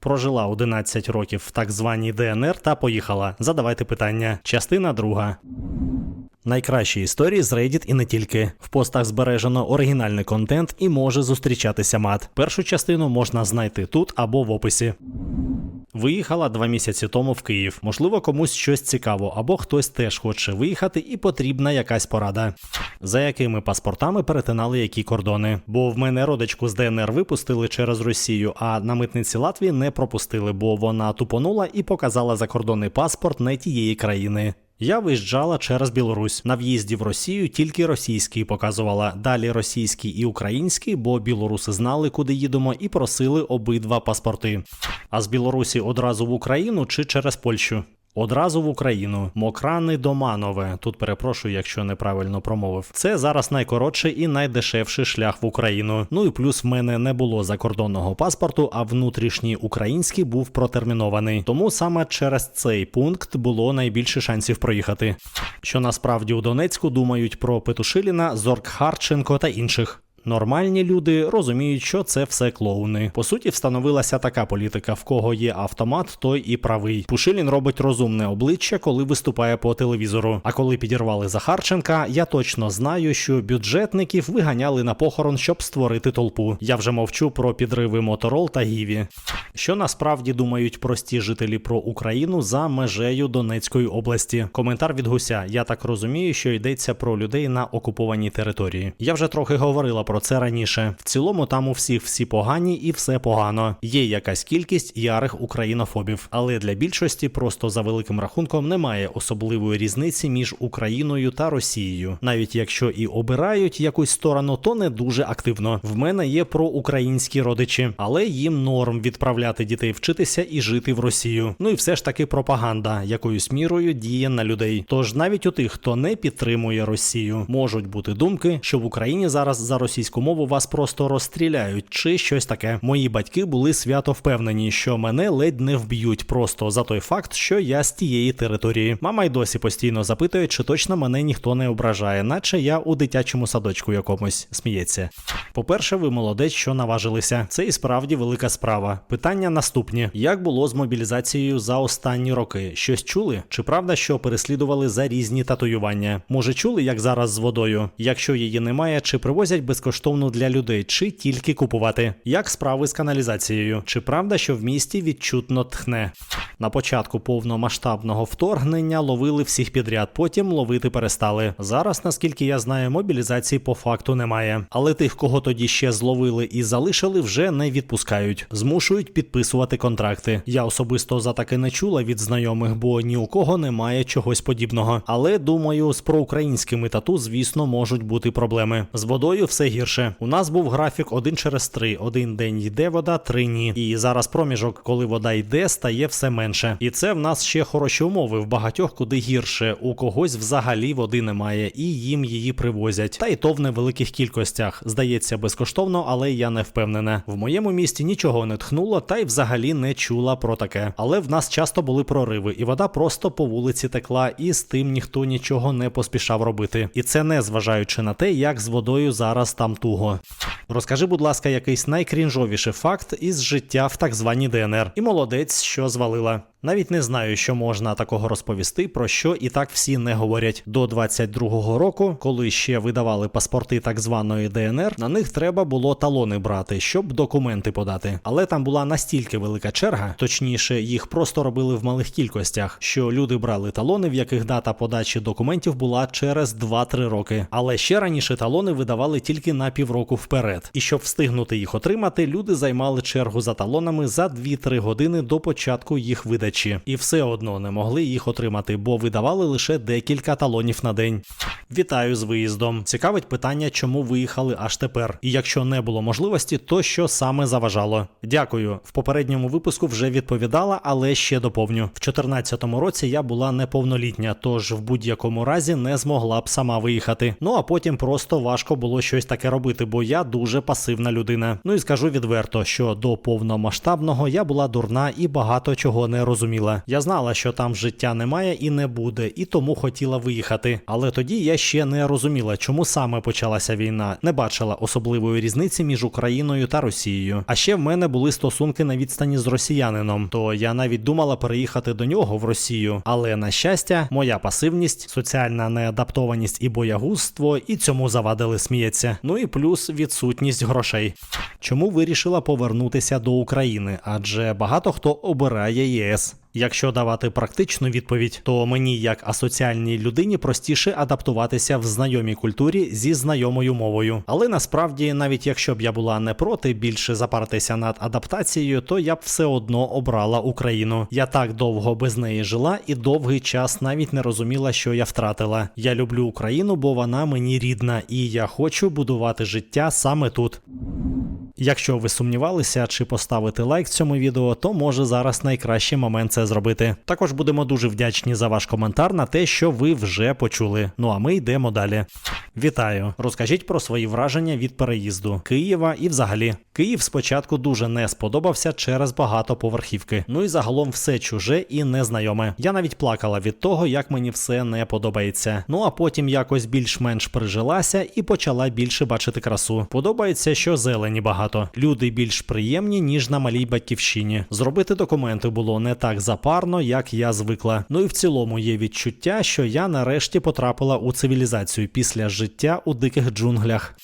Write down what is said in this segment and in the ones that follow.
Прожила 11 років в так званій ДНР та поїхала. Задавайте питання. Частина друга. Найкращі історії з Reddit і не тільки. В постах збережено оригінальний контент і може зустрічатися мат. Першу частину можна знайти тут або в описі. Виїхала два місяці тому в Київ. Можливо, комусь щось цікаво, або хтось теж хоче виїхати, і потрібна якась порада. За якими паспортами перетинали які кордони? Бо в мене родичку з ДНР випустили через Росію, а на митниці Латвії не пропустили, бо вона тупонула і показала закордонний паспорт не тієї країни. Я виїжджала через Білорусь. На в'їзді в Росію тільки російський показувала. Далі російський і український, бо білоруси знали, куди їдемо, і просили обидва паспорти. А з Білорусі одразу в Україну чи через Польщу? Одразу в Україну. Мокрани Доманове. Тут перепрошую, якщо неправильно промовив. Це зараз найкоротший і найдешевший шлях в Україну. Ну і плюс в мене не було закордонного паспорту, а внутрішній український був протермінований. Тому саме через цей пункт було найбільше шансів проїхати. Що насправді у Донецьку думають про Петушиліна, Зорк Харченко та інших. Нормальні люди розуміють, що це все клоуни. По суті, встановилася така політика: в кого є автомат, той і правий. Пушилін робить розумне обличчя, коли виступає по телевізору. А коли підірвали Захарченка, я точно знаю, що бюджетників виганяли на похорон, щоб створити толпу. Я вже мовчу про підриви Моторол та Гіві. Що насправді думають прості жителі про Україну за межею Донецької області? Коментар від гуся. Я так розумію, що йдеться про людей на окупованій території. Я вже трохи говорила про це раніше. В цілому там у всіх всі погані і все погано. Є якась кількість ярих українофобів, але для більшості просто за великим рахунком немає особливої різниці між Україною та Росією. Навіть якщо і обирають якусь сторону, то не дуже активно. В мене є проукраїнські родичі, але їм норм відправляти дітей вчитися і жити в Росію. Ну і все ж таки пропаганда якоюсь мірою діє на людей. Тож навіть у тих, хто не підтримує Росію, можуть бути думки, що в Україні зараз за російську мову вас просто розстріляють чи щось таке. Мої батьки були свято впевнені, що мене ледь не вб'ють просто за той факт, що я з тієї території. Мама й досі постійно запитує, чи точно мене ніхто не ображає, наче я у дитячому садочку якомусь сміється. По-перше, ви молодець, що наважилися. Це і справді велика справа. Питання наступні: як було з мобілізацією за останні роки? Щось чули? Чи правда, що переслідували за різні татуювання? Може, чули, як зараз з водою? Якщо її немає, чи привозять безкоштовно для людей, чи тільки купувати? Як справи з каналізацією? Чи правда, що в місті відчутно тхне? На початку повномасштабного вторгнення ловили всіх підряд, потім ловити перестали. Зараз, наскільки я знаю, мобілізації по факту немає. Але тих, кого тоді ще зловили і залишили, вже не відпускають, змушують підписувати контракти. Я особисто за таке не чула від знайомих, бо ні у кого немає чогось подібного. Але думаю, з проукраїнськими тату, звісно, можуть бути проблеми. З водою все гірше. У нас був графік один через три. Один день йде вода, три ні. І зараз проміжок, коли вода йде, стає все менше. І це в нас ще хороші умови. В багатьох куди гірше. У когось взагалі води немає, і їм її привозять. Та й то в невеликих кількостях. Здається, безкоштовно, але я не впевнена. В моєму місті нічого не тхнуло, та й взагалі не чула про таке. Але в нас часто були прориви, і вода просто по вулиці текла, і з тим ніхто нічого не поспішав робити. І це не зважаючи на те, як з водою зараз там туго. Розкажи, будь ласка, якийсь найкрінжовіший факт із життя в так званій ДНР. І молодець, що звалила. Навіть не знаю, що можна такого розповісти, про що і так всі не говорять. До 22-го року, коли ще видавали паспорти так званої ДНР, на них треба було талони брати, щоб документи подати. Але там була настільки велика черга, точніше, їх просто робили в малих кількостях, що люди брали талони, в яких дата подачі документів була через 2-3 роки. Але ще раніше талони видавали тільки на півроку вперед. І щоб встигнути їх отримати, люди займали чергу за талонами за 2-3 години до початку їх видачі і все одно не могли їх отримати, бо видавали лише декілька талонів на день. Вітаю з виїздом. Цікавить питання, чому виїхали аж тепер. І якщо не було можливості, то що саме заважало? Дякую. В попередньому випуску вже відповідала, але ще доповню. В 2014 році я була неповнолітня, тож в будь-якому разі не змогла б сама виїхати. Ну а потім просто важко було щось таке робити, бо я дуже пасивна людина. Ну і скажу відверто, що до повномасштабного я була дурна і багато чого не розуміла. Я знала, що там життя немає і не буде, і тому хотіла виїхати. Але тоді я ще не розуміла, чому саме почалася війна, не бачила особливої різниці між Україною та Росією. А ще в мене були стосунки на відстані з росіянином, то я навіть думала переїхати до нього в Росію. Але на щастя, моя пасивність, соціальна неадаптованість і боягузтво і цьому завадили, сміється. Ну і плюс відсутність грошей. Чому вирішила повернутися до України? Адже багато хто обирає ЄС. Якщо давати практичну відповідь, то мені, як асоціальній людині, простіше адаптуватися в знайомій культурі зі знайомою мовою. Але насправді, навіть якщо б я була не проти більше запартися над адаптацією, то я б все одно обрала Україну. Я так довго без неї жила і довгий час навіть не розуміла, що я втратила. Я люблю Україну, бо вона мені рідна, і я хочу будувати життя саме тут. Якщо ви сумнівалися, чи поставити лайк цьому відео, то може зараз найкращий момент це зробити. Також будемо дуже вдячні за ваш коментар на те, що ви вже почули. Ну а ми йдемо далі. Вітаю! Розкажіть про свої враження від переїзду Києва і взагалі. Київ спочатку дуже не сподобався через багатоповерхівки. Ну і загалом все чуже і незнайоме. Я навіть плакала від того, як мені все не подобається. Ну а потім якось більш-менш прижилася і почала більше бачити красу. Подобається, що зелені багато. Люди більш приємні, ніж на малій батьківщині. Зробити документи було не так запарно, як я звикла. Ну і в цілому є відчуття, що я нарешті потрапила у цивілізацію після життя у диких джунглях.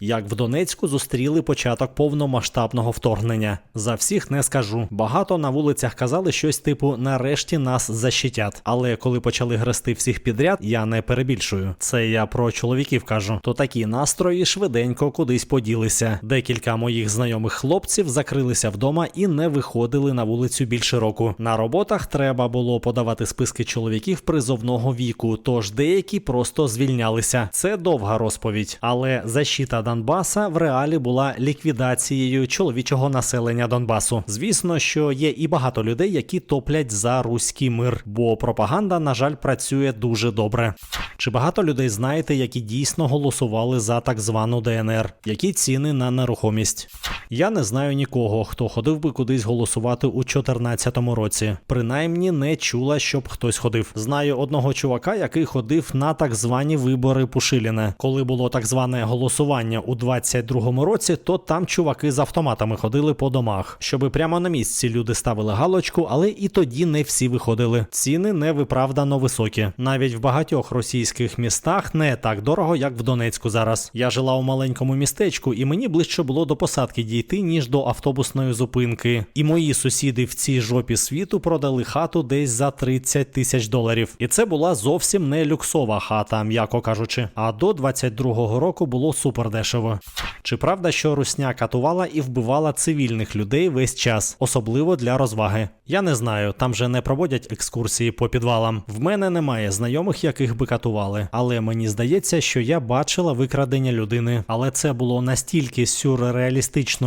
Як в Донецьку зустріли початок повномасштабного вторгнення. За всіх не скажу. Багато на вулицях казали щось типу нарешті нас защитять. Але коли почали грести всіх підряд, я не перебільшую. Це я про чоловіків кажу. То такі настрої швиденько кудись поділися. Декілька моїх знайомих хлопців закрилися вдома і не виходили на вулицю більше року. На роботах треба було подавати списки чоловіків призовного віку, тож деякі просто звільнялися. Це довга розповідь, але защита Донбаса в реалі була ліквідацією чоловічого населення Донбасу. Звісно, що є і багато людей, які топлять за руський мир, бо пропаганда, на жаль, працює дуже добре. Чи багато людей знаєте, які дійсно голосували за так звану ДНР? Які ціни на нерухомість? Я не знаю нікого, хто ходив би кудись голосувати у 2014 році. Принаймні не чула, щоб хтось ходив. Знаю одного чувака, який ходив на так звані вибори Пушиліна. Коли було так зване голосування у 22-му році, то там чуваки з автоматами ходили по домах, щоби прямо на місці люди ставили галочку, але і тоді не всі виходили. Ціни невиправдано високі. Навіть в багатьох російських містах не так дорого, як в Донецьку зараз. Я жила у маленькому містечку, і мені ближче було до посадки дійти, ніж до автобусної зупинки. І мої сусіди в цій жопі світу продали хату десь за 30 тисяч доларів. І це була зовсім не люксова хата, м'яко кажучи. А до 22-го року було супер дешево. Чи правда, що русня катувала і вбивала цивільних людей весь час, особливо для розваги? Я не знаю, там же не проводять екскурсії по підвалам. В мене немає знайомих, яких би катували, але мені здається, що я бачила викрадення людини. Але це було настільки сюрреалістично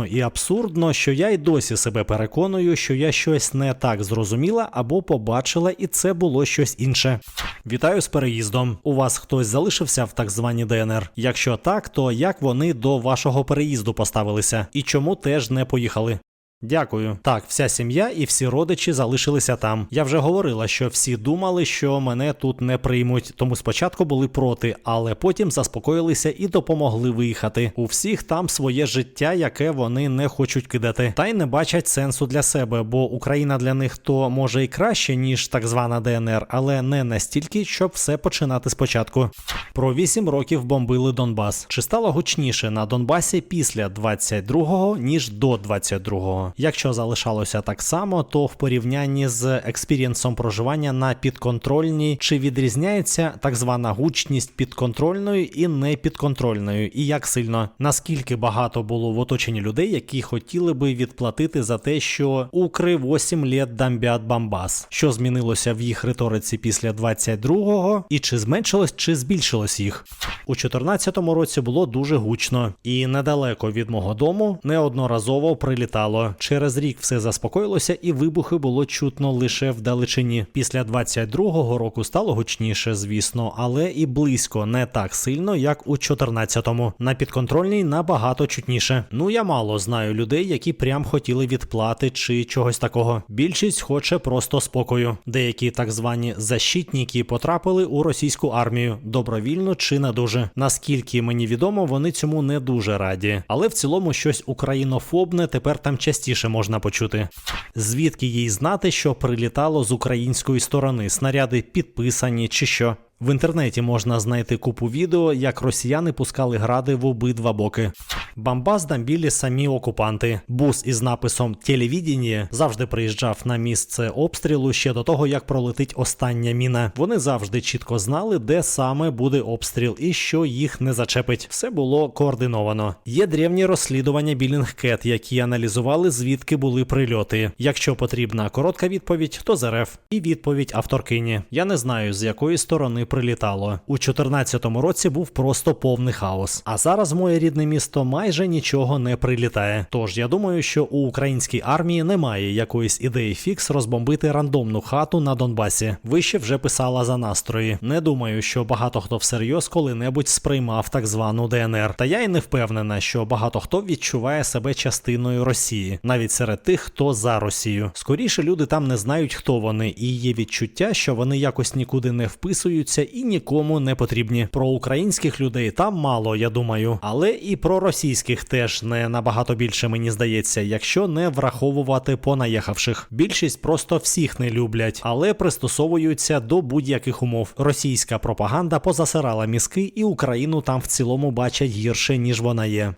і абсурдно, що я й досі себе переконую, що я щось не так зрозуміла або побачила, і це було щось інше. Вітаю з переїздом. У вас хтось залишився в так званій ДНР? Якщо так, то як вони до вашого переїзду поставилися? І чому теж не поїхали? Дякую. Так, вся сім'я і всі родичі залишилися там. Я вже говорила, що всі думали, що мене тут не приймуть, тому спочатку були проти, але потім заспокоїлися і допомогли виїхати. У всіх там своє життя, яке вони не хочуть кидати, та й не бачать сенсу для себе, бо Україна для них то може і краще, ніж так звана ДНР, але не настільки, щоб все починати спочатку. Про 8 років бомбили Донбас. Чи стало гучніше на Донбасі після 22-го, ніж до 22-го? Якщо залишалося так само, то в порівнянні з експірієнсом проживання на підконтрольній, чи відрізняється так звана гучність підконтрольною і непідконтрольною, і як сильно? Наскільки багато було в оточенні людей, які хотіли би відплатити за те, що Укри 8 літ дамбят Бамбас, що змінилося в їх риториці після 22-го, і чи зменшилось, чи збільшилось їх? У 14-му році було дуже гучно, і недалеко від мого дому неодноразово прилітало. Через рік все заспокоїлося, і вибухи було чутно лише вдалечині. Після 22-го року стало гучніше, звісно, але і близько не так сильно, як у 14-му. На підконтрольній набагато чутніше. Ну я мало знаю людей, які прям хотіли відплати чи чогось такого. Більшість хоче просто спокою. Деякі так звані защитники потрапили у російську армію добровільно чи не дуже. Наскільки мені відомо, вони цьому не дуже раді. Але в цілому щось українофобне тепер там частіше можна почути. Звідки їй знати, що прилітало з української сторони снаряди підписані чи що? В інтернеті можна знайти купу відео, як росіяни пускали гради в обидва боки. Бамбас дамбілі самі окупанти. Бус із написом «Телевідіння» завжди приїжджав на місце обстрілу ще до того, як пролетить остання міна. Вони завжди чітко знали, де саме буде обстріл і що їх не зачепить. Все було координовано. Є древні розслідування Білінгкет, які аналізували, звідки були прильоти. Якщо потрібна коротка відповідь, то з РФ. І відповідь авторкині. Я не знаю, з якої сторони прилітало. У 2014 році був просто повний хаос. А зараз моє рідне місто майже нічого не прилітає. Тож я думаю, що у українській армії немає якоїсь ідеї фікс розбомбити рандомну хату на Донбасі. Вище вже писала за настрої. Не думаю, що багато хто всерйоз коли-небудь сприймав так звану ДНР. Та я й не впевнена, що багато хто відчуває себе частиною Росії, навіть серед тих, хто за Росію. Скоріше люди там не знають, хто вони, і є відчуття, що вони якось нікуди не вписуються і нікому не потрібні. Про українських людей там мало, я думаю, але і про російських теж не набагато більше, мені здається, якщо не враховувати понаїхавших. Більшість просто всіх не люблять, але пристосовуються до будь-яких умов. Російська пропаганда позасирала мізки, і Україну там в цілому бачать гірше ніж вона є.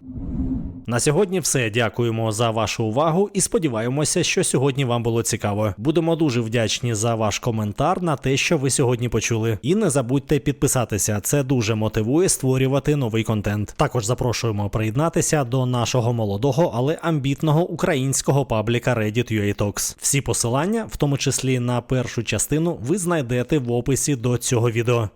На сьогодні все. Дякуємо за вашу увагу і сподіваємося, що сьогодні вам було цікаво. Будемо дуже вдячні за ваш коментар на те, що ви сьогодні почули. І не забудьте підписатися. Це дуже мотивує створювати новий контент. Також запрошуємо приєднатися до нашого молодого, але амбітного українського пабліка Reddit Talks. Всі посилання, в тому числі на першу частину, ви знайдете в описі до цього відео.